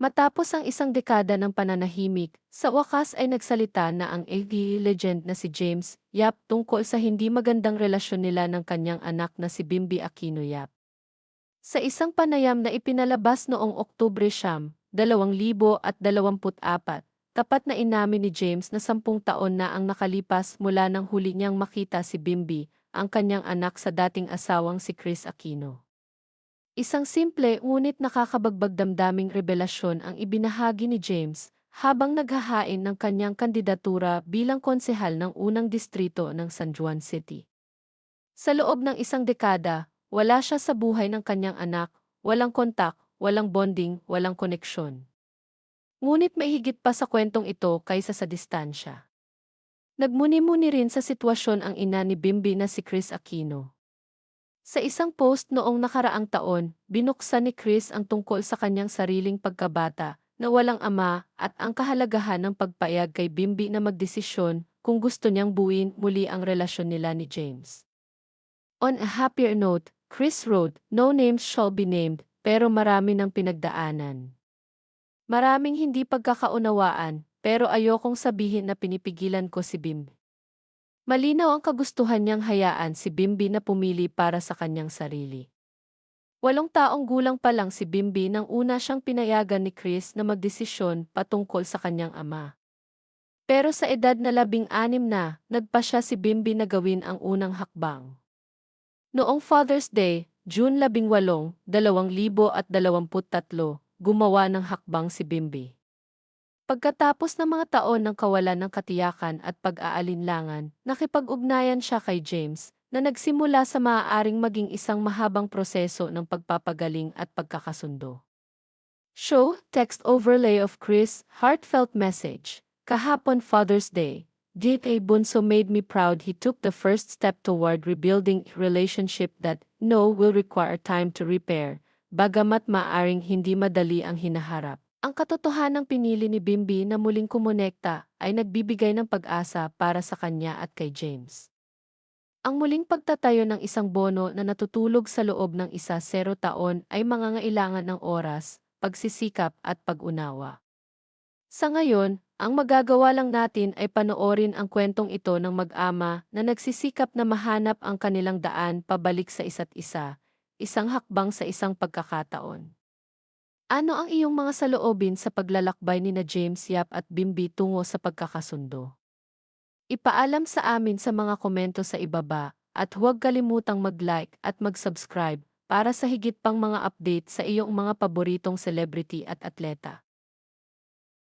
Matapos ang isang dekada ng pananahimik, sa wakas ay nagsalita na ang AV legend na si James Yap tungkol sa hindi magandang relasyon nila ng kanyang anak na si Bimbi Aquino Yap. Sa isang panayam na ipinalabas noong Oktubre siyam, 2024, tapat na inamin ni James na sampung taon na ang nakalipas mula nang huli niyang makita si Bimbi, ang kanyang anak sa dating asawang si Chris Aquino. Isang simple ngunit nakakabagbag damdaming revelasyon ang ibinahagi ni James habang naghahain ng kanyang kandidatura bilang konsehal ng unang distrito ng San Juan City. Sa loob ng isang dekada, wala siya sa buhay ng kanyang anak, walang kontak, walang bonding, walang koneksyon. Ngunit may higit pa sa kwentong ito kaysa sa distansya. Nagmuni-muni rin sa sitwasyon ang ina ni Bimbi na si Chris Aquino. Sa isang post noong nakaraang taon, binuksan ni Chris ang tungkol sa kanyang sariling pagkabata na walang ama at ang kahalagahan ng pagpayag kay Bimbi na magdesisyon kung gusto niyang buuin muli ang relasyon nila ni James. On a happier note, Chris wrote, No names shall be named, pero marami ng pinagdaanan. Maraming hindi pagkakaunawaan, pero ayokong sabihin na pinipigilan ko si Bimbi. Malinaw ang kagustuhan niyang hayaan si Bimbi na pumili para sa kanyang sarili. Walong taong gulang pa lang si Bimbi nang una siyang pinayagan ni Chris na magdesisyon patungkol sa kanyang ama. Pero sa edad na labing-anim na, nagpa siya si Bimbi na gawin ang unang hakbang. Noong Father's Day, June 18, 2023, gumawa ng hakbang si Bimbi. Pagkatapos ng mga taon ng kawalan ng katiyakan at pag-aalinlangan, nakipag-ugnayan siya kay James, na nagsimula sa maaaring maging isang mahabang proseso ng pagpapagaling at pagkakasundo. Show, text overlay of Chris, heartfelt message. Kahapon Father's Day, J.A. Bunso made me proud he took the first step toward rebuilding relationship that, no, will require time to repair, bagamat maaring hindi madali ang hinaharap. Ang katotohanang pinili ni Bimbi na muling kumonekta ay nagbibigay ng pag-asa para sa kanya at kay James. Ang muling pagtatayo ng isang bono na natutulog sa loob ng isa sero taon ay mangangailangan ng oras, pagsisikap at pag-unawa. Sa ngayon, ang magagawa lang natin ay panoorin ang kwentong ito ng mag-ama na nagsisikap na mahanap ang kanilang daan pabalik sa isa't isa, isang hakbang sa isang pagkakataon. Ano ang iyong mga saloobin sa paglalakbay ni na James Yap at Bimbi tungo sa pagkakasundo? Ipaalam sa amin sa mga komento sa ibaba at huwag kalimutang mag-like at mag-subscribe para sa higit pang mga update sa iyong mga paboritong celebrity at atleta.